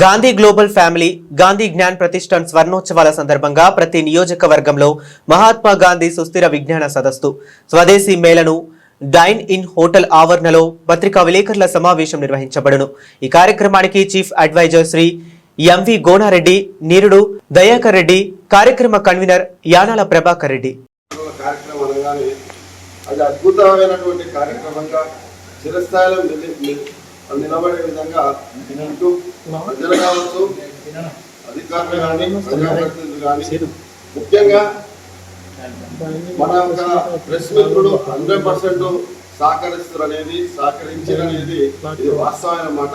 Gandhi global family Gandhi Gyan Pratishthan స్వర్ణోత్సవాల సందర్భంగా ప్రతి నియోజకవర్గంలో మహాత్మా గాంధీ సుస్థిర విజ్ఞాన సదస్సు. స్వదేశీ మేళను డైన్ ఇన్ హోటల్ ఆవరణలో పత్రికా విలేకరుల సమావేశం నిర్వహించబడును. ఈ కార్యక్రమానికి chief adviser Shri MV Gonareddy Nirudu Dayakar Reddy కార్యక్రమ కన్వీనర్ యానాల ప్రభాకర్ రెడ్డి. అది అద్భుతమైనటువంటి కార్యక్రమంగా చిరస్థాయిలో నిలబడే విధంగా ప్రజలు కావచ్చు అధికారులు కానీ ప్రజాప్రతినిధులు కానీ ముఖ్యంగా మన యొక్క ప్రెస్ మిత్రుడు హండ్రెడ్ పర్సెంట్ సహకరిస్తారనేది అనేది అనేది ఇది వాస్తవమైన మాట.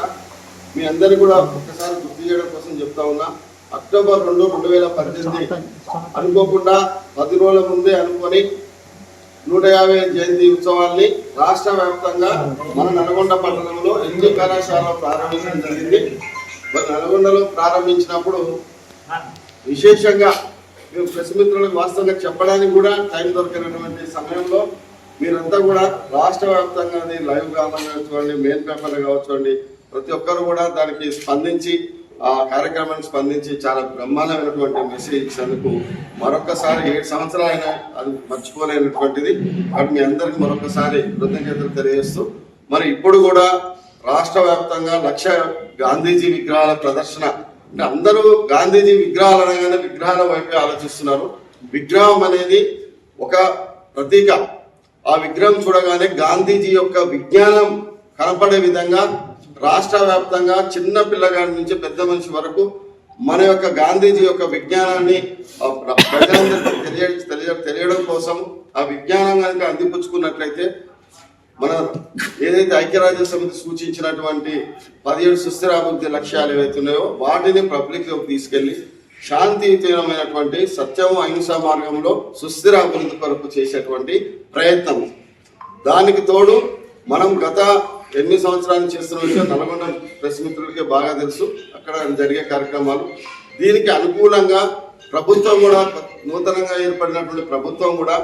మీ అందరికీ కూడా ఒక్కసారి గుర్తు చేయడం కోసం చెప్తా ఉన్నా అక్టోబర్ రెండు రెండు వేల పద్దెనిమిది అనుకోకుండా పది రోజుల ముందే అనుకొని నూట యాభై జయంతి ఉత్సవాల్ని రాష్ట్ర వ్యాప్తంగా మన నల్గొండ పట్టణంలో ఎన్ని కళాశాల ప్రారంభించడం జరిగింది. మరి నల్గొండలో ప్రారంభించినప్పుడు విశేషంగా మేము ప్రెస్ మిత్రులకు వాస్తవంగా చెప్పడానికి కూడా టైం దొరికినటువంటి సమయంలో మీరంతా కూడా రాష్ట్ర వ్యాప్తంగా లైవ్ కావాలని మెయిన్ పేపర్లు కావచ్చు ప్రతి ఒక్కరు కూడా దానికి స్పందించి ఆ కార్యక్రమానికి స్పందించి చాలా బ్రహ్మాండమైనటువంటి మెసేజ్ ఇచ్చినందుకు మరొకసారి ఏడు సంవత్సరాలైన అది మర్చిపోలేనటువంటిది. కాబట్టి మీ అందరికి మరొకసారి కృతజ్ఞతలు తెలియజేస్తూ మరి ఇప్పుడు కూడా రాష్ట్ర వ్యాప్తంగా లక్ష గాంధీజీ విగ్రహాల ప్రదర్శన. అంటే అందరూ గాంధీజీ విగ్రహాలు అనగానే విగ్రహాల వైపే ఆలోచిస్తున్నారు. విగ్రహం అనేది ఒక ప్రతీక. ఆ విగ్రహం చూడగానే గాంధీజీ యొక్క విజ్ఞానం కనపడే విధంగా రాష్ట్ర వ్యాప్తంగా చిన్న పిల్లగాడి నుంచి పెద్ద మనిషి వరకు మన యొక్క గాంధీజీ యొక్క విజ్ఞానాన్ని ప్రజలందరికీ తెలియ తెలియ తెలియడం కోసం ఆ విజ్ఞానం కనుక అందిపుచ్చుకున్నట్లయితే మన ఏదైతే ఐక్యరాజ్య సమితి సూచించినటువంటి పదిహేడు సుస్థిర అభివృద్ధి లక్ష్యాలు ఏవైతే ఉన్నాయో వాటిని పబ్లిక్ తీసుకెళ్ళి శాంతియుతమైనటువంటి సత్యము అహింస మార్గంలో సుస్థిర అభివృద్ధి కొరకు చేసేటువంటి ప్రయత్నం. దానికి తోడు మనం గత ఎన్ని సంవత్సరాలు చేస్తున్న విషయం నల్గొండ ప్రెస్ మిత్రులకే బాగా తెలుసు. అక్కడ జరిగే కార్యక్రమాలు. దీనికి అనుకూలంగా ప్రభుత్వం కూడా నూతనంగా ఏర్పడినటువంటి ప్రభుత్వం కూడా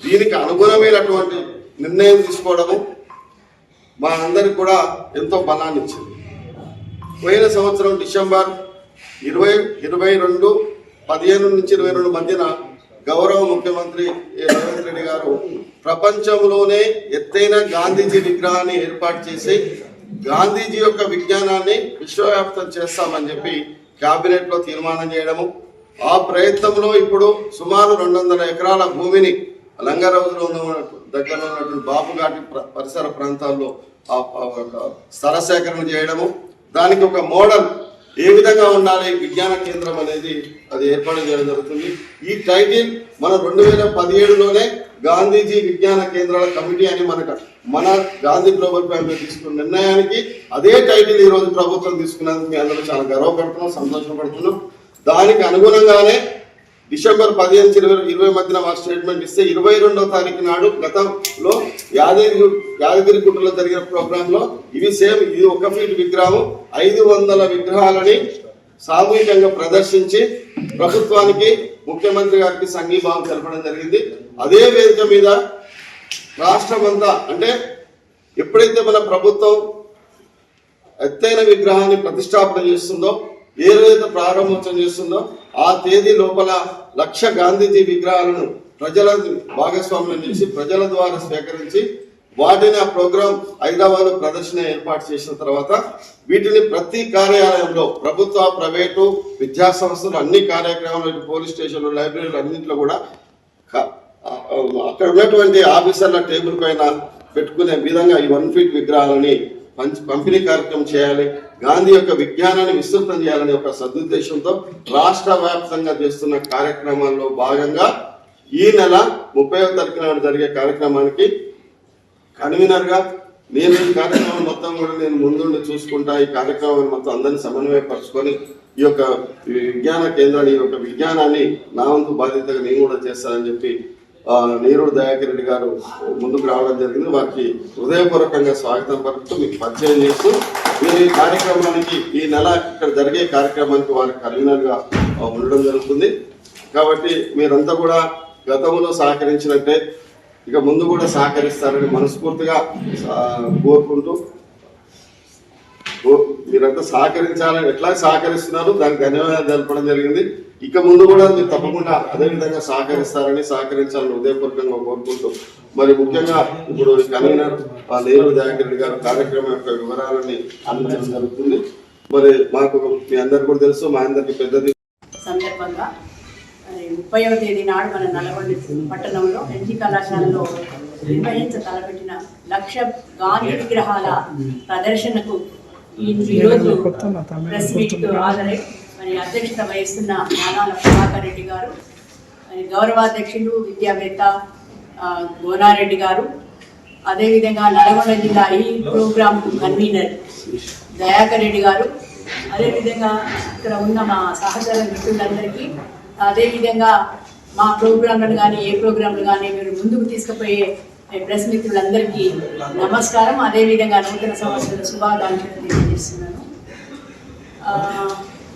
దీనికి అనుగుణమైనటువంటి నిర్ణయం తీసుకోవడము మా అందరికి కూడా ఎంతో బలాన్ని ఇచ్చింది పోయిన సంవత్సరం డిసెంబర్ ఇరవై ఇరవై రెండు పదిహేను నుంచి ఇరవై రెండు మధ్యన గౌరవ ముఖ్యమంత్రి రేవంత్ రెడ్డి గారు ప్రపంచంలోనే ఎత్తైన గాంధీజీ విగ్రహాన్ని ఏర్పాటు చేసి గాంధీజీ యొక్క విజ్ఞానాన్ని విశ్వవ్యాప్తం చేస్తామని చెప్పి క్యాబినెట్లో తీర్మానం చేయడము ఆ ప్రయత్నంలో ఇప్పుడు సుమారు రెండు వందల ఎకరాల భూమిని లంగరౌజులో ఉన్న దగ్గర ఉన్నటువంటి బాపుఘాటి పరిసర ప్రాంతాల్లో స్థల సేకరణ చేయడము దానికి ఒక మోడల్ ఏ విధంగా ఉండాలి విజ్ఞాన కేంద్రం అనేది అది ఏర్పాటు చేయడం జరుగుతుంది. ఈ టైటిల్ మన రెండు వేల పదిహేడులోనే గాంధీజీ విజ్ఞాన కేంద్రాల కమిటీ అని మనకు మన గాంధీ గ్లోబల్ ఫ్యామిలీ తీసుకున్న నిర్ణయానికి అదే టైటిల్ ఈ రోజు ప్రభుత్వం తీసుకున్నందుకు మీ అందరూ చాలా గర్వపడుతున్నాం సంతోషపడుతున్నాం. దానికి అనుగుణంగానే డిసెంబర్ పదిహేను ఇరవై ఇరవై మధ్యన మా స్టేట్మెంట్ ఇస్తే ఇరవై రెండవ తారీఖు నాడు గతంలో యాదగిరి యాదగిరి గుట్టలో జరిగిన ప్రోగ్రామ్లో ఇవి సేమ్ ఇది ఒక ఫీట్ విగ్రహం. ఐదు వందల విగ్రహాలని సామూహికంగా ప్రదర్శించి ప్రభుత్వానికి ముఖ్యమంత్రి గారికి సంఘీభావం తెలపడం జరిగింది. అదే వేదిక మీద రాష్ట్రం అంతా అంటే ఎప్పుడైతే మన ప్రభుత్వం ఎత్తైన విగ్రహాన్ని ప్రతిష్టాపన చేస్తుందో ఏ రోజైతే ప్రారంభోత్సవం చేస్తుందో ఆ తేదీ లోపల లక్ష గాంధీజీ విగ్రహాలను ప్రజల భాగస్వామ్యం నుంచి ప్రజల ద్వారా స్వీకరించి వాటిని ఆ ప్రోగ్రాం హైదరాబాద్ ప్రదర్శన ఏర్పాటు చేసిన తర్వాత వీటిని ప్రతి కార్యాలయంలో ప్రభుత్వ ప్రైవేటు విద్యా సంస్థలు అన్ని కార్యక్రమాలు పోలీస్ స్టేషన్లు లైబ్రరీలు అన్నింటిలో కూడా అక్కడ ఉన్నటువంటి ఆఫీసర్ల టేబుల్ పైన పెట్టుకునే విధంగా ఈ వన్ ఫీట్ విగ్రహాలని పంపిణీ కార్యక్రమం చేయాలి. గాంధీ యొక్క విజ్ఞానాన్ని విస్తృతం చేయాలనే ఒక సదుద్దేశంతో రాష్ట్ర వ్యాప్తంగా చేస్తున్న కార్యక్రమాల్లో భాగంగా ఈ నెల ముప్పై తారీఖు నాడు జరిగే కార్యక్రమానికి కన్వీనర్గా నేను ఈ కార్యక్రమం మొత్తం కూడా నేను ముందుండి చూసుకుంటా ఈ కార్యక్రమాన్ని మొత్తం అందరినీ సమన్వయపరచుకొని ఈ యొక్క విజ్ఞాన కేంద్రాన్ని ఈ యొక్క విజ్ఞానాన్ని నా వంతు బాధ్యతగా నేను కూడా చేస్తానని చెప్పి నీరుడు దయాకర్ రెడ్డి గారు ముందుకు రావడం జరిగింది. వారికి హృదయపూర్వకంగా స్వాగతం పలుకుతూ మీకు పరిచయం చేస్తూ మీరు ఈ కార్యక్రమానికి ఈ నెల ఇక్కడ జరిగే కార్యక్రమానికి వారికి కన్వీనర్ ఉండడం జరుగుతుంది. కాబట్టి మీరంతా కూడా గతంలో సహకరించినట్టే ఇక ముందు కూడా సహకరిస్తారని మనస్ఫూర్తిగా కోరుకుంటూ మీరంతా సహకరించాలని ఎట్లా సహకరిస్తున్నారు? దానికి ధన్యవాదాలు తెలపడం జరిగింది. ఇక ముందు కూడా మీరు తప్పకుండా అదే విధంగా సహకరిస్తారని సహకరించాలని హృదయపూర్వకంగా కోరుకుంటూ మరి ముఖ్యంగా ఇప్పుడు కన్వీనర్ ఆ నేరు దయాకర్ గారు కార్యక్రమం యొక్క వివరాలని అందించడం జరుగుతుంది. మరి మాకు మీ అందరు కూడా తెలుసు మా అందరికి పెద్దది సందర్భంగా ముప్పైవ తేదీ నాడు మన నల్గొండ పట్టణంలో ఎన్జీ కళాశాలలో నిర్వహించ తలపెట్టిన లక్ష గాంధీ విగ్రహాల ప్రదర్శనకు ఈరోజు ప్రెస్ మీట్ హాజరై మరి అధ్యక్షత వహిస్తున్న నానాల ప్రభాకర్ రెడ్డి గారు మరి గౌరవాధ్యక్షులు విద్యావేత్త గోనారెడ్డి గారు అదేవిధంగా నల్గొండ జిల్లా ఈ ప్రోగ్రామ్ కన్వీనర్ దయాకర్ రెడ్డి గారు అదేవిధంగా ఇక్కడ ఉన్న మా సహచర మిత్రులందరికీ అదేవిధంగా మా ప్రోగ్రాంలను కానీ ఏ ప్రోగ్రాంలు కానీ మీరు ముందుకు తీసుకుపోయే ప్రెస్ మిత్రులందరికీ నమస్కారం. అదేవిధంగా నూతన సంవత్సర శుభాకాంక్షలు తెలియజేస్తున్నాను.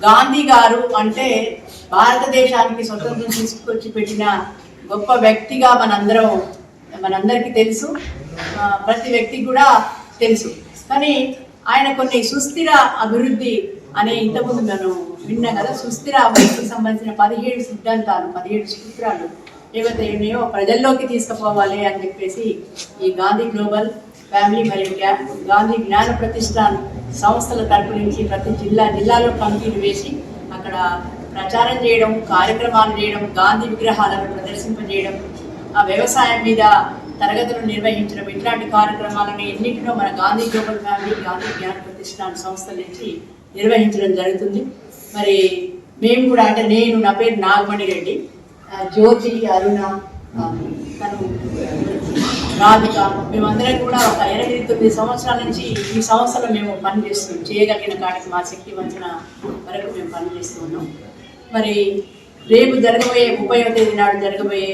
గాంధీ గారు అంటే భారతదేశానికి స్వతంత్రం తీసుకొచ్చి పెట్టిన గొప్ప వ్యక్తిగా మనందరం మనందరికీ తెలుసు. ప్రతి వ్యక్తికి కూడా తెలుసు. కానీ ఆయన కొన్ని సుస్థిర అభివృద్ధి అనే ఇంతకుముందు మనం విన్నా కదా సుస్థిర అభివృద్ధికి సంబంధించిన పదిహేడు సిద్ధాంతాలు పదిహేడు సూత్రాలు ఏవైతే ఉన్నాయో ప్రజల్లోకి తీసుకుపోవాలి అని చెప్పేసి ఈ గాంధీ గ్లోబల్ ఫ్యామిలీ మరియు గాంధీ జ్ఞాన ప్రతిష్టాన్ సంస్థల తరపు నుంచి ప్రతి జిల్లా జిల్లాలో కమిటీలు వేసి అక్కడ ప్రచారం చేయడం కార్యక్రమాలు చేయడం గాంధీ విగ్రహాలను ప్రదర్శింపజేయడం ఆ వ్యవసాయం మీద తరగతులు నిర్వహించడం ఇట్లాంటి కార్యక్రమాలను ఎన్నింటినో మన గాంధీ గ్లోబల్ ఫ్యామిలీ గాంధీ జ్ఞాన ప్రతిష్టాన సంస్థల నుంచి నిర్వహించడం జరుగుతుంది. మరి మేము కూడా అంటే నేను నా పేరు నాగమణి రెడ్డి జ్యోతి అరుణ తను రాధిక మేమందరం కూడా ఒక ఎనిమిది తొమ్మిది సంవత్సరాల నుంచి ఈ సంస్థలో మేము పనిచేస్తున్నాం చేయగలిగిన కాడికి మా శక్తి వంచన వరకు మేము పనిచేస్తూ ఉన్నాం. మరి రేపు జరగబోయే ముప్పైవ తేదీ నాడు జరగబోయే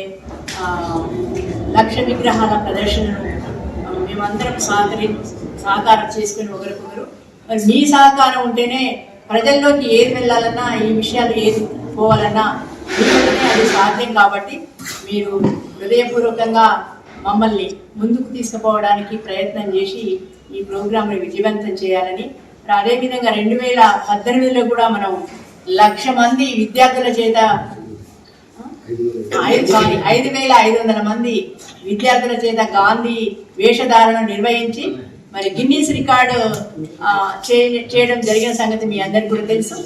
లక్ష విగ్రహాల ప్రదర్శనను మేమందరం సహకరి సహకారం చేసుకుని ఒకరికొకరు. మరి మీ సహకారం ఉంటేనే ప్రజల్లోకి ఏది వెళ్ళాలన్నా ఈ విషయాలు ఏది పోవాలన్నా అది సాధ్యం కాబట్టి మీరు హృదయపూర్వకంగా మమ్మల్ని ముందుకు తీసుకుపోవడానికి ప్రయత్నం చేసి ఈ ప్రోగ్రాంను విజయవంతం చేయాలని. అదేవిధంగా రెండు వేల పద్దెనిమిదిలో కూడా మనం లక్ష మంది విద్యార్థుల చేత ఐదు ఐదు వేల ఐదు వందల మంది విద్యార్థుల చేత గాంధీ వేషధారణ నిర్వహించి మరి గిన్నీస్ రికార్డు చేయడం జరిగిన సంగతి మీ అందరికీ కూడా తెలుసు.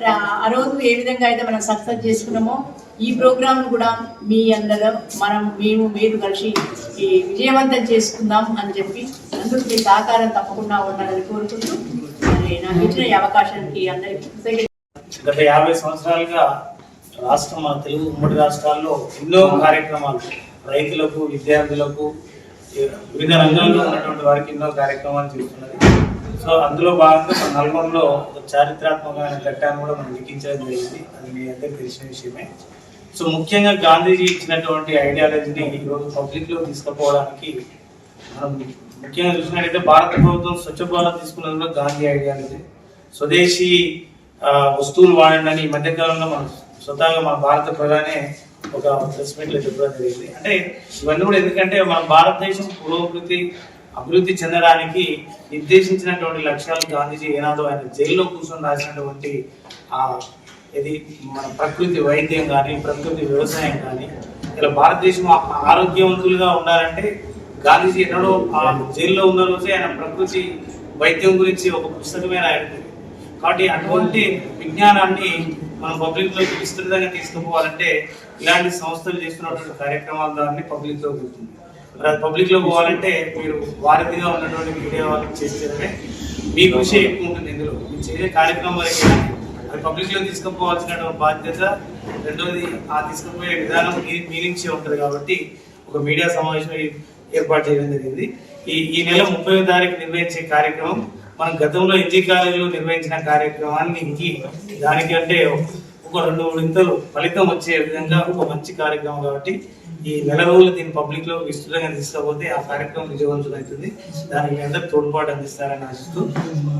మరి ఆ- రోజు ఏ విధంగా అయితే మనం సక్సెస్ చేసుకున్నామో ఈ ప్రోగ్రామ్ కూడా మీ అందరూ మనం మేము మీరు కలిసి ఈ విజయవంతం చేసుకుందాం అని చెప్పి అందరూ మీ సహకారం తప్పకుండా ఉండాలని కోరుకుంటూ మరి నాకు ఇచ్చిన ఈ అవకాశానికి అందరికీ గత యాభై సంవత్సరాలుగా రాష్ట్రం మన తెలుగు ఉమ్మడి రాష్ట్రాల్లో ఎన్నో కార్యక్రమాలు రైతులకు విద్యార్థులకు వివిధ రంగాల్లో ఉన్నటువంటి వారికి ఎన్నో కార్యక్రమాలు చేస్తున్నారు. సో అందులో భాగంగా మన నల్గొండలో ఒక చారిత్రాత్మకమైన ఘట్టాన్ని కూడా మనం లిఖించడం జరిగింది. అది మీ అందరికీ తెలిసిన విషయమే. సో ముఖ్యంగా గాంధీజీ ఇచ్చినటువంటి ఐడియాలజీని ఈరోజు పబ్లిక్లో తీసుకుపోవడానికి మనం ముఖ్యంగా చూసినట్లయితే భారత ప్రభుత్వం స్వచ్ఛ భారత్ తీసుకున్నది కూడా గాంధీ ఐడియాలజీ. స్వదేశీ వస్తువులు వాడండి ఈ మధ్యకాలంలో మనం స్వతహాగా మన భారత ప్రధానే ఒక ప్రెస్ మీట్లో చెప్పడం జరిగింది. అంటే ఇవన్నీ కూడా ఎందుకంటే మన భారతదేశం పురోభివృద్ధి అభివృద్ధి చెందడానికి నిర్దేశించినటువంటి లక్ష్యాలు గాంధీజీ ఏనాదో ఆయన జైల్లో కూర్చొని రాసినటువంటి ఆ ఇది మన ప్రకృతి వైద్యం కానీ ప్రకృతి వ్యవసాయం కానీ ఇలా భారతదేశం ఆరోగ్యవంతులుగా ఉండాలంటే గాంధీజీ ఎన్నడో ఆ జైల్లో ఉన్న రోజే ఆయన ప్రకృతి వైద్యం గురించి ఒక పుస్తకమే రాయడం కాబట్టి అటువంటి విజ్ఞానాన్ని మనం పబ్లిక్లోకి విస్తృతంగా తీసుకుపోవాలంటే ఇలాంటి సంస్థలు చేస్తున్నటువంటి కార్యక్రమాల ద్వారా పబ్లిక్లోకి వెళ్తుంది. మరి అది పబ్లిక్లో పోవాలంటే మీరు వారధిగా ఉన్నటువంటి మీడియా వాళ్ళు చేసేదనే మీ కృషి ఎక్కువ ఉంటుంది ఇందులో. మీరు చేసే కార్యక్రమాలే అది పబ్లిక్లో తీసుకుపోవాల్సిన బాధ్యత రెండోది ఆ తీసుకుపోయే విధానం మీ నుంచే ఉంటుంది కాబట్టి ఒక మీడియా సమావేశం ఏర్పాటు చేయడం జరిగింది. ఈ ఈ నెల ముప్పై తారీఖు నిర్వహించే కార్యక్రమం మనం గతంలో ఎన్జీ కాలేజీలో నిర్వహించిన కార్యక్రమాన్ని దానికంటే ఒక రెండు ఇంతలు ఫలితం వచ్చే విధంగా ఒక మంచి కార్యక్రమం కాబట్టి ఈ నెల రోజులు దీన్ని పబ్లిక్లో విస్తృతంగా తీసుకపోతే ఆ కార్యక్రమం విజయవంతం అవుతుంది. దానికి మీ అందరూ తోడ్పాటు అందిస్తారని ఆశిస్తూ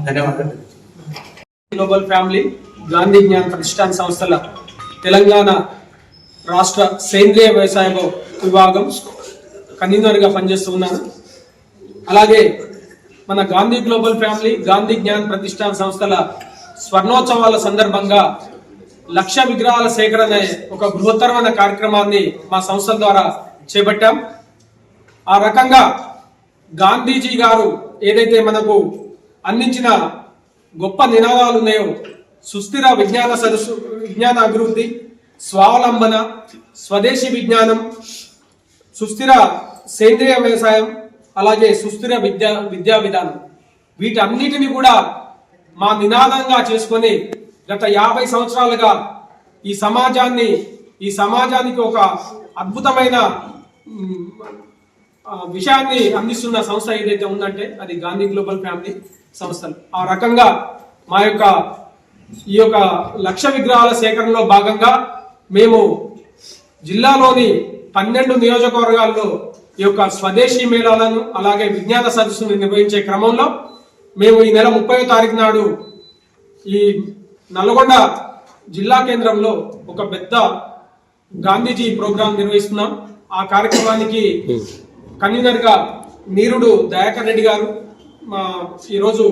ధన్యవాదాలు. గ్లోబల్ ఫ్యామిలీ గాంధీ జ్ఞాన ప్రతిష్టాన సంస్థల తెలంగాణ రాష్ట్ర సేంద్రియ వ్యవసాయ విభాగం కన్వీనర్గా పనిచేస్తున్నాను అలాగే మన గాంధీ గ్లోబల్ ఫ్యామిలీ గాంధీ జ్ఞాన్ ప్రతిష్టాన సంస్థల స్వర్ణోత్సవాల సందర్భంగా లక్ష విగ్రహాల సేకరణ అనే ఒక బృహత్తరమైన కార్యక్రమాన్ని మా సంస్థల ద్వారా చేపట్టాం. ఆ రకంగా గాంధీజీ గారు ఏదైతే మనకు అందించిన గొప్ప నినాదాలు ఉన్నాయో సుస్థిర విజ్ఞాన సరస్సు విజ్ఞాన అభివృద్ధి స్వావలంబన స్వదేశీ విజ్ఞానం సుస్థిర సేంద్రియ వ్యవసాయం అలాగే సుస్థిర విద్యా విద్యా విధానం వీటన్నిటిని కూడా మా నినాదంగా చేసుకొని గత యాభై సంవత్సరాలుగా ఈ సమాజాన్ని ఈ సమాజానికి ఒక అద్భుతమైన విషయాన్ని అందిస్తున్న సంస్థ ఏదైతే ఉందంటే అది గాంధీ గ్లోబల్ ఫ్యామిలీ సంస్థలు. ఆ రకంగా మా యొక్క ఈ యొక్క లక్ష విగ్రహాల సేకరణలో భాగంగా మేము జిల్లాలోని పన్నెండు నియోజకవర్గాల్లో ఈ యొక్క స్వదేశీ మేళాలను అలాగే విజ్ఞాన సదస్సును నిర్వహించే క్రమంలో మేము ఈ నెల ముప్పై తారీఖు నాడు ఈ నల్గొండ జిల్లా కేంద్రంలో ఒక పెద్ద గాంధీజీ ప్రోగ్రాం నిర్వహిస్తున్నాం. ఆ కార్యక్రమానికి కన్వీనర్గా నీరుడు దయాకర్ రెడ్డి గారు మా ఈరోజు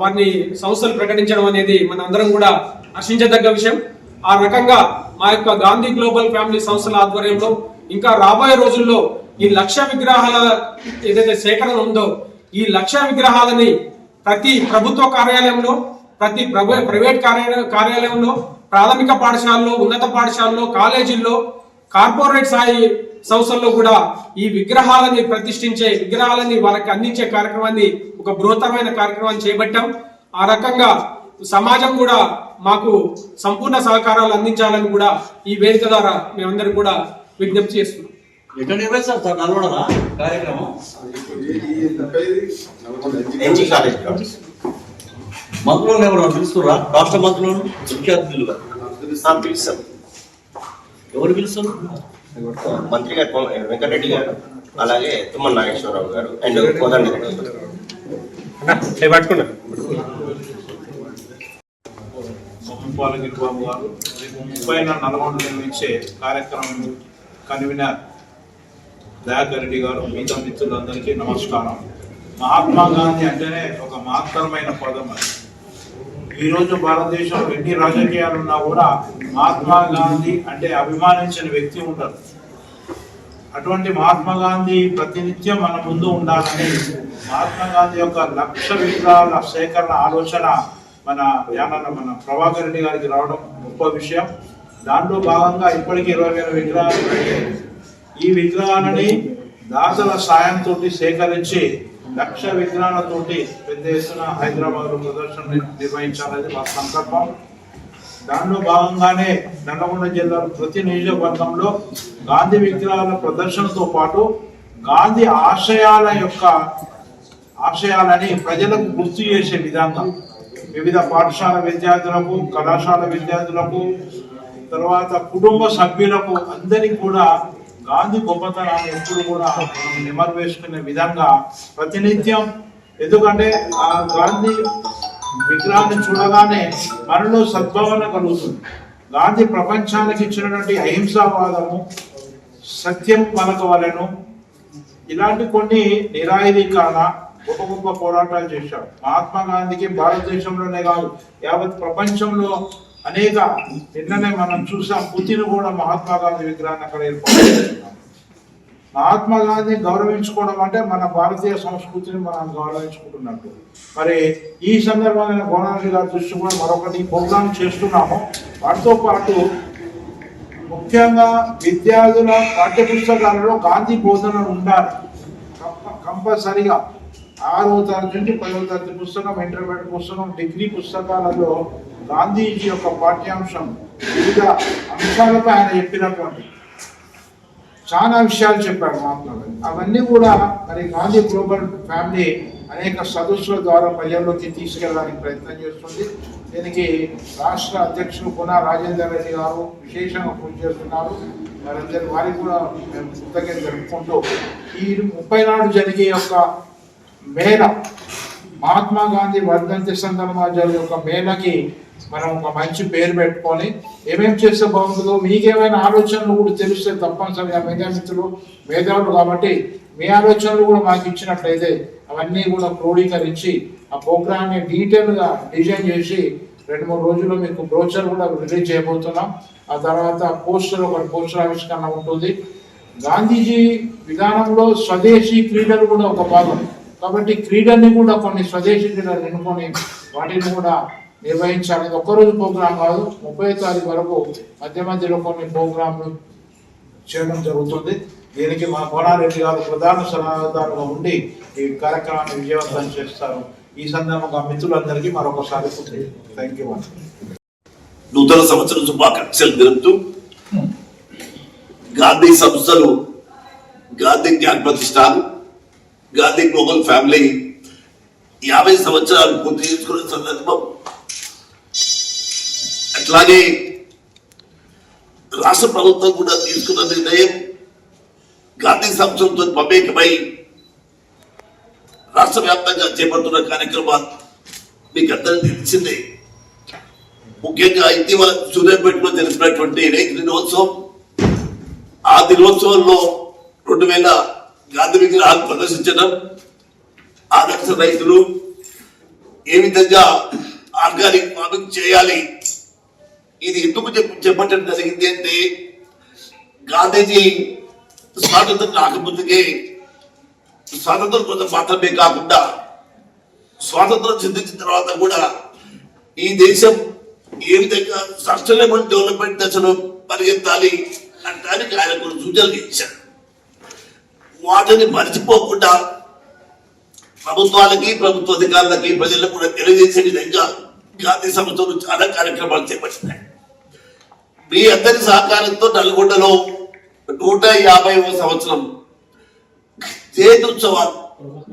వారిని సంస్థలు ప్రకటించడం అనేది మన అందరం కూడా హర్షించదగ్గ విషయం. ఆ రకంగా మా యొక్క గాంధీ గ్లోబల్ ఫ్యామిలీ సంస్థల ఆధ్వర్యంలో ఇంకా రాబోయే రోజుల్లో ఈ లక్ష విగ్రహాల ఏదైతే సేకరణ ఉందో ఈ లక్ష విగ్రహాలని ప్రతి ప్రభుత్వ కార్యాలయంలో ప్రతి ప్రభు ప్రైవేట్ కార్యాలయ కార్యాలయంలో ప్రాథమిక పాఠశాలలో ఉన్నత పాఠశాలలో కాలేజీల్లో కార్పొరేట్ స్థాయి సంస్థల్లో కూడా ఈ విగ్రహాలని ప్రతిష్ఠించే విగ్రహాలని వాళ్ళకి అందించే కార్యక్రమాన్ని ఒక బృహత్తరమైన కార్యక్రమాన్ని చేపట్టాం ఆ రకంగా సమాజం కూడా మాకు సంపూర్ణ సహకారాలు అందించాలని కూడా ఈ వేదిక ద్వారా మేమందరం కూడా విజ్ఞప్తి చేస్తున్నాం ఎక్కడ నిర్వహిస్తారు సార్ కార్యక్రమం ఈ- ఈ చెప్పేది నల్గొండ ఎన్జీ కాలేజ్ మంత్రులను ఎవరు పిలుస్తురా? రాష్ట్ర మంత్రులను? ముఖ్య అతిథులుగా పిలుస్తాం. ఎవరు పిలుస్తారు? మంత్రి గారు వెంకటరెడ్డి గారు అలాగే తుమ్మల నాగేశ్వరరావు గారు అండ్ కోదండ రెడ్డి గారు. మోహన్పాలగిరి బాబు గారు రేపు ముప్పై నల్గొండ నిర్వహించే కార్యక్రమం కన్వీనర్ దయాకర్ రెడ్డి గారు మిగతా మిత్రులందరికీ నమస్కారం. మహాత్మా గాంధీ అంటేనే ఒక మహత్తరమైన పదం అది. ఈరోజు భారతదేశంలో ఎన్ని రాజకీయాలు ఉన్నా కూడా మహాత్మా గాంధీ అంటే అభిమానించిన వ్యక్తి ఉంటారు. అటువంటి మహాత్మా గాంధీ ప్రతినిత్యం మన ముందు ఉండాలని మహాత్మా గాంధీ యొక్క లక్ష విగ్రహాల సేకరణ ఆలోచన మన యానన్న మన ప్రభాకర్ రెడ్డి గారికి రావడం గొప్ప విషయం. దాంట్లో భాగంగా ఇప్పటికి ఇరవై వేల విగ్రహాలు ఈ విగ్రహాలని దాతల సాయంతో సేకరించి లక్ష విగ్రహాలతోటి పెద్ద ఎత్తున హైదరాబాద్లో ప్రదర్శన నిర్వహించాలనేది మా సంకల్పం. దానిలో భాగంగానే నల్లగొండ జిల్లా ప్రతి నియోజకవర్గంలో గాంధీ విగ్రహాల ప్రదర్శనతో పాటు గాంధీ ఆశయాల యొక్క ఆశయాలని ప్రజలకు గుర్తు చేసే విధంగా వివిధ పాఠశాల విద్యార్థులకు కళాశాల విద్యార్థులకు తర్వాత కుటుంబ సభ్యులకు అందరికీ కూడా గాంధీ గొప్పతనాన్ని ఎప్పుడు కూడా మనం వేసుకునే విధంగా ప్రతినిత్యం. ఎందుకంటే ఆ గాంధీ విగ్రహాన్ని చూడగానే మనలో సద్భావన కలుగుతుంది. గాంధీ ప్రపంచానికి ఇచ్చినటువంటి అహింసావాదము సత్యం పలకవలను ఇలాంటి కొన్ని నిరాయుధీకరణ గొప్ప గొప్ప పోరాటాలు చేశారు. మహాత్మా గాంధీకి భారతదేశంలోనే కాదు యావత్ ప్రపంచంలో అనేక నిన్ననే మనం చూసాం పుతిన్ కూడా మహాత్మా గాంధీ విగ్రహాన్ని అక్కడ ఏర్పాటు మహాత్మా గాంధీని గౌరవించుకోవడం అంటే మన భారతీయ సంస్కృతిని మనం గౌరవించుకుంటున్నట్టు. మరి ఈ సందర్భమైన గోనాజీ గారి దృష్టి కూడా మరొకటి ప్రోగ్రాం చేస్తున్నాము. వాటితో పాటు ముఖ్యంగా విద్యార్థుల పాఠ్య పుస్తకాలలో గాంధీ బోధన ఉండాలి. కంప- కంపల్సరిగా ఆరో తరగతి నుంచి పదవ తరగతి పుస్తకం ఇంటర్మీడియట్ పుస్తకం డిగ్రీ పుస్తకాలలో గాంధీజీ యొక్క పాఠ్యాంశం వివిధ అంశాలపై ఆయన చెప్పినటువంటి చాలా విషయాలు చెప్పాడు మహాత్మా గాంధీ. అవన్నీ కూడా మరి గాంధీ గ్లోబల్ ఫ్యామిలీ అనేక సదస్సుల ద్వారా ప్రజల్లోకి తీసుకెళ్ళడానికి ప్రయత్నం చేస్తుంది. దీనికి రాష్ట్ర అధ్యక్షులు పున రాజేందర్ రెడ్డి గారు విశేషంగా కృషి చేస్తున్నారు. వారందరి వారికి కూడా మేము కృతజ్ఞత జరుపుకుంటూ ఈ ముప్పై నాడు జరిగే యొక్క మేళ మహాత్మా గాంధీ వర్ధంతి సందర్భంగా జరిగే ఒక మేళకి మనం ఒక మంచి పేరు పెట్టుకొని ఏమేం చేస్తే బాగుంటుందో మీకేమైనా ఆలోచనలు కూడా తెలిస్తే తప్పనిసరిగా మేధామిత్రులు మేధావులు కాబట్టి మీ ఆలోచనలు కూడా మాకు ఇచ్చినట్లయితే అవన్నీ కూడా క్రోడీకరించి ఆ ప్రోగ్రామ్ని డీటెయిల్గా డిజైన్ చేసి రెండు మూడు రోజుల్లో మీకు బ్రోచర్ కూడా రిలీజ్ చేయబోతున్నాం. ఆ తర్వాత పోస్టర్ ఒక పోస్టర్ ఆవిష్కరణ ఉంటుంది. గాంధీజీ విధానంలో స్వదేశీ క్రీడలు కూడా ఒక భాగం. కాబట్టి క్రీడల్ని కూడా కొన్ని స్వదేశీ క్రీడలు ఎన్నుకొని వాటిని కూడా నిర్వహించాలి ఇది ఒక్కరోజు ప్రోగ్రాం కాదు ముప్పై తారీఖు వరకు మధ్య మధ్యలో కొన్ని ప్రోగ్రాంలు చేయడం జరుగుతుంది. దీనికి మా కోనారెడ్డి గారు ప్రధాన సలహాదారుగా ఉండి ఈ కార్యక్రమాన్ని విజయవంతం చేస్తారు. ఈ సందర్భంగా మిత్రులందరికీ మరొకసారి థ్యాంక్ యూ నూతన సంవత్సరం శుభాకాంక్షలు తెలుపుతూ గాంధీ సంస్థలు గాంధీ జ్ఞాన ప్రతిష్టాన్ గాంధీ గ్లోబల్ ఫ్యామిలీ యాభై సంవత్సరాలు పూర్తి చేసుకున్న సందర్భం అట్లాగే రాష్ట్ర ప్రభుత్వం కూడా తీసుకున్న నిర్ణయం గాంధీ సంస్థలతో మమేకమై రాష్ట్ర వ్యాప్తంగా చేపడుతున్న కార్యక్రమాలు మీకు అందరికీ తెలిసిందే. ముఖ్యంగా ఇటీవల సూర్యాపేటలో జరిపినటువంటి రైతు దినోత్సవం. ఆ దినోత్సవంలో రెండు వేల గాంధీ విగ్రహాలు ప్రదర్శించడం ఆదర్శ రైతులు ఏ విధంగా ఆర్గానిక్ ఫార్మింగ్ చేయాలి ఇది ఎందుకు చెప్ప- చెప్పటం జరిగింది అంటే గాంధీజీ స్వాతంత్రం రాకముందుకే స్వాతంత్రం కోసం మాత్రమే కాకుండా స్వాతంత్రం చెందించిన తర్వాత కూడా ఈ దేశం ఏ విధంగా సస్టైనబుల్ డెవలప్మెంట్ దశలో పరిగెత్తాలి అంటానికి ఆయన కొన్ని సూచనలు ఇచ్చారు వాటిని మర్చిపోకుండా ప్రభుత్వాలకి ప్రభుత్వ అధికారులకి ప్రజలకు కూడా తెలియజేసే విధంగా గాంధీ సంస్థలు చాలా కార్యక్రమాలు చేపట్టినాయి. మీ అందరి సహకారంతో నల్గొండలో నూట యాభైవ సంవత్సరం జయంత్యుత్సవాలు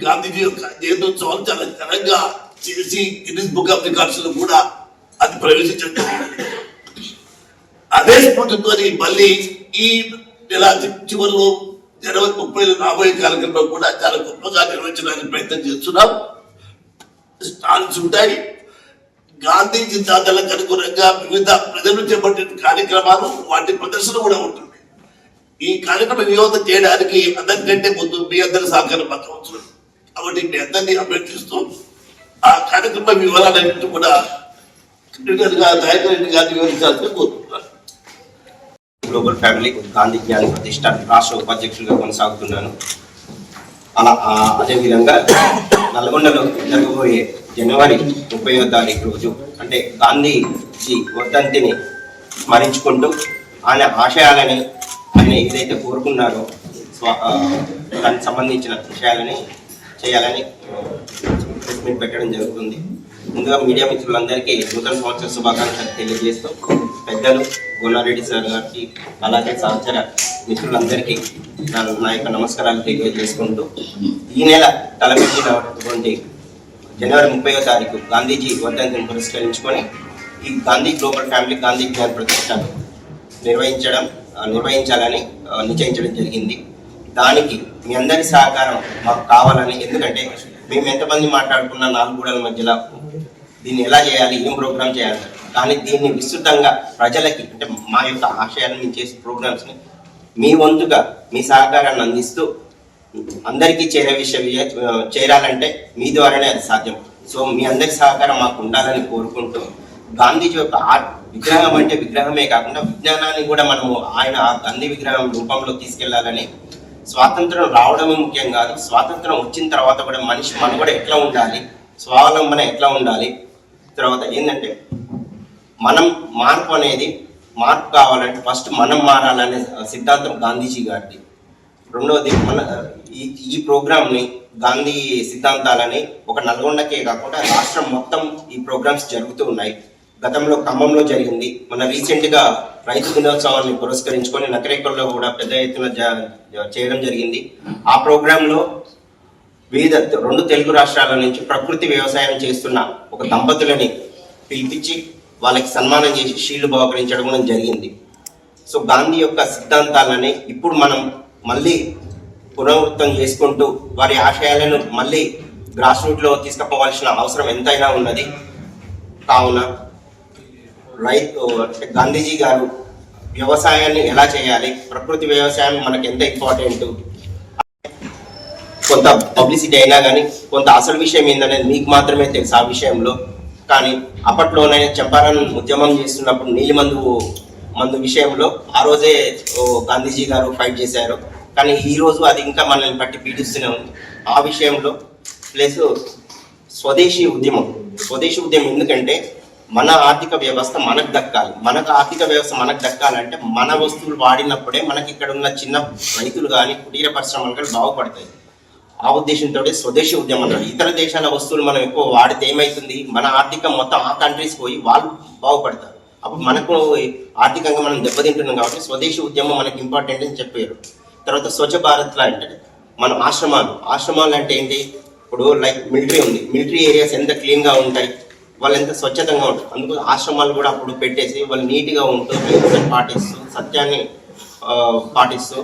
గాంధీజీ యొక్క జయంత్యుత్సవాలు చాలా ఘనంగా చేసి గిన్నిస్ బుక్ ఆఫ్ రికార్డ్స్లో కూడా అది ప్రవేశించడం అదే స్ఫూర్తితో మళ్ళీ ఈ నెల చివరిలో జనవరి ముప్పై రాబోయే కార్యక్రమం కూడా చాలా గొప్పగా నిర్వహించడానికి ప్రయత్నం చేస్తున్నాం. స్టాల్స్ ఉంటాయి. గాంధీ సిద్ధాంతాలకు అనుగుణంగా వివిధ ప్రజలు చేపట్టిన కార్యక్రమాలు వాటి ప్రదర్శన కూడా ఉంటుంది. ఈ కార్యక్రమం వినోదం చేయడానికి అందరికంటే ముందు మీ అందరి సహకారం మాకు అవసరం. కాబట్టి మీ అందరినీ అభ్యర్థిస్తూ ఆ కార్యక్రమ వివరాలన్నింటి కూడా క్రిటికల్గా నాయకులు గారిని వివరించాల్సి కోరుతున్నాను గ్లోబల్ ఫ్యామిలీ గాంధీ జ్ఞాన ప్రతిష్ట రాష్ట్ర ఉపాధ్యక్షులుగా కొనసాగుతున్నాను. అలా అదేవిధంగా నల్గొండలో జరగబోయే జనవరి ముప్పై తారీఖు రోజు అంటే గాంధీజీ వర్ధంతిని స్మరించుకుంటూ ఆయన ఆశయాలని ఆయన ఏదైతే కోరుకున్నారో దానికి సంబంధించిన విషయాలని చేయాలని ప్రెస్ మీట్ పెట్టడం జరుగుతుంది. ముందుగా మీడియా మిత్రులందరికీ నూతన సంవత్సర శుభాకాంక్షలు తెలియజేస్తూ పెద్దలు గోలారెడ్డి సార్ గారికి అలాగే సహచర మిత్రులందరికీ నా నా యొక్క నమస్కారాలు తెలియజేసుకుంటూ ఈ నెల తలపెట్టినటువంటి జనవరి ముప్పైవ తారీఖు గాంధీజీ వర్ధంతిని పురస్కరించుకొని ఈ గాంధీ గ్లోబల్ ఫ్యామిలీ గాంధీ జ్ఞాన ప్రతిష్ట నిర్వహించడం నిర్వహించాలని నిశ్చయించడం జరిగింది. దానికి మీ అందరి సహకారం మాకు కావాలని ఎందుకంటే మేము ఎంతమంది మాట్లాడుకున్న నాలుగు గూడల మధ్యలో దీన్ని ఎలా చేయాలి ఏం ప్రోగ్రామ్ చేయాలి కానీ దీన్ని విస్తృతంగా ప్రజలకి అంటే మా యొక్క ఆశయాలను మేము చేసే ప్రోగ్రామ్స్ని మీ వంతుగా మీ సహకారాన్ని అందిస్తూ అందరికీ చేరే విషయం చేరాలంటే మీ ద్వారానే అది సాధ్యం. సో మీ అందరి సహకారం మాకు ఉండాలని కోరుకుంటూ గాంధీజీ యొక్క ఆర్ట్ విగ్రహం అంటే విగ్రహమే కాకుండా విజ్ఞానాన్ని కూడా మనము ఆయన ఆ గాంధీ విగ్రహం రూపంలో తీసుకెళ్ళాలని స్వాతంత్రం రావడమే ముఖ్యం కాదు స్వాతంత్రం వచ్చిన తర్వాత కూడా మనిషి మన కూడా ఎట్లా ఉండాలి స్వావలంబన ఎట్లా ఉండాలి తర్వాత ఏంటంటే మనం మార్పు అనేది మార్పు కావాలంటే ఫస్ట్ మనం మారాలనే సిద్ధాంతం గాంధీజీ గారిది. రెండవది మన ఈ ఈ ప్రోగ్రామ్ని గాంధీ సిద్ధాంతాలని ఒక నల్గొండకే కాకుండా రాష్ట్రం మొత్తం ఈ ప్రోగ్రామ్స్ జరుగుతూ ఉన్నాయి. గతంలో ఖమ్మంలో జరిగింది. మన రీసెంట్గా రైతు దినోత్సవాన్ని పురస్కరించుకొని నకరేకల్లో కూడా పెద్ద ఎత్తున చేయడం జరిగింది. ఆ ప్రోగ్రాంలో వివిధ రెండు తెలుగు రాష్ట్రాల నుంచి ప్రకృతి వ్యవసాయం చేస్తున్న ఒక దంపతులని పిలిపించి వాళ్ళకి సన్మానం చేసి షీల్డ్ బహుకరించడం కూడా జరిగింది. సో గాంధీ యొక్క సిద్ధాంతాలని ఇప్పుడు మనం మళ్ళీ పునరావృతం చేసుకుంటూ వారి ఆశయాలను మళ్ళీ గ్రాస్ రూట్లో తీసుకుపోవాల్సిన అవసరం ఎంతైనా ఉన్నది. కావున రైతు అంటే గాంధీజీ గారు వ్యవసాయాన్ని ఎలా చేయాలి ప్రకృతి వ్యవసాయం మనకు ఎంత ఇంపార్టెంట్ కొంత పబ్లిసిటీ అయినా కానీ కొంత అసలు విషయం ఏందనేది మీకు మాత్రమే తెలుసు ఆ విషయంలో. కానీ అప్పట్లోనే చంపారన్ ఉద్యమం చేస్తున్నప్పుడు నీలి మందు మందు విషయంలో ఆ రోజే ఓ గాంధీజీ గారు ఫైట్ చేశారు. కానీ ఈ రోజు అది ఇంకా మనల్ని పట్టి పీడిస్తూనే ఉంది. ఆ విషయంలో ప్లస్ స్వదేశీ ఉద్యమం. స్వదేశీ ఉద్యమం ఎందుకంటే మన ఆర్థిక వ్యవస్థ మనకు దక్కాలి. మనకు ఆర్థిక వ్యవస్థ మనకు దక్కాలంటే మన వస్తువులు వాడినప్పుడే మనకి ఇక్కడ ఉన్న చిన్న రైతులు కానీ కుటీర పరిశ్రమలు కానీ బాగుపడతాయి. ఆ ఉద్దేశంతో స్వదేశీ ఉద్యమం అన్నారు ఇతర దేశాల వస్తువులు మనం ఎక్కువ వాడితే ఏమవుతుంది మన ఆర్థికం మొత్తం ఆ కంట్రీస్ పోయి వాళ్ళు బాగుపడతారు. అప్పుడు మనకు ఆర్థికంగా మనం దెబ్బతింటున్నాం కాబట్టి స్వదేశీ ఉద్యమం మనకి ఇంపార్టెంట్ అని చెప్పారు. తర్వాత స్వచ్ఛ భారత్ లా అంటే మన ఆశ్రమాలు. ఆశ్రమాలు అంటే ఏంటి? ఇప్పుడు లైక్ మిలిటరీ ఉంది. మిలిటరీ ఏరియాస్ ఎంత క్లీన్గా ఉంటాయి? వాళ్ళు ఎంత స్వచ్ఛతంగా ఉంటారు? అందుకు ఆశ్రమాలు కూడా అప్పుడు పెట్టేసి వాళ్ళు నీట్గా ఉంటూ పాటిస్తూ సత్యాన్ని పాటిస్తూ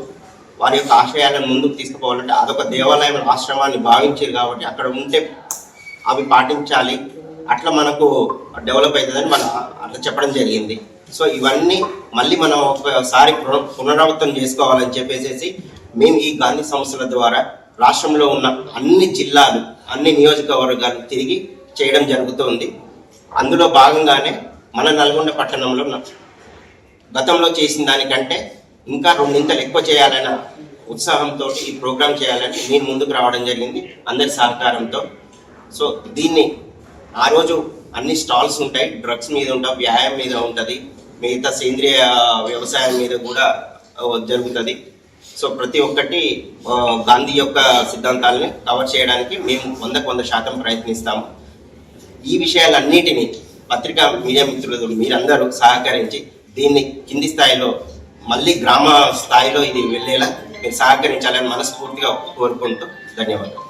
వారి యొక్క ఆశయాలను ముందుకు తీసుకుపోవాలంటే అదొక దేవాలయం ఆశ్రమాన్ని భావించారు కాబట్టి అక్కడ ఉంటే అవి పాటించాలి. అట్లా మనకు డెవలప్ అవుతుందని మనం అట్లా చెప్పడం జరిగింది. సో ఇవన్నీ మళ్ళీ మనం ఒకసారి పున- పునరావృతం చేసుకోవాలని చెప్పేసి మేము ఈ గాంధీ సంస్థల ద్వారా రాష్ట్రంలో ఉన్న అన్ని జిల్లాలు అన్ని నియోజకవర్గాలు తిరిగి చేయడం జరుగుతుంది. అందులో భాగంగానే మన నల్గొండ పట్టణంలో గతంలో చేసిన దానికంటే ఇంకా రెండింతలు ఎక్కువ చేయాలన్న ఉత్సాహంతో ఈ ప్రోగ్రాం చేయాలని నేను ముందుకు రావడం జరిగింది అందరి సహకారంతో. సో దీన్ని ఆ రోజు అన్ని స్టాల్స్ ఉంటాయి డ్రగ్స్ మీద ఉంటాయి వ్యాయామం మీద ఉంటుంది మిగతా సేంద్రియ వ్యవసాయం మీద కూడా జరుగుతుంది. సో ప్రతి ఒక్కటి గాంధీ యొక్క సిద్ధాంతాలని కవర్ చేయడానికి మేము వందకు వంద శాతం ప్రయత్నిస్తాము. ఈ విషయాలన్నిటినీ పత్రికా మీడియా మిత్రులు మీరందరూ సహకరించి దీన్ని కింది స్థాయిలో మళ్ళీ గ్రామ స్థాయిలో ఇది వెళ్ళేలా మీరు సహకరించాలని మనస్ఫూర్తిగా కోరుకుంటూ ధన్యవాదాలు.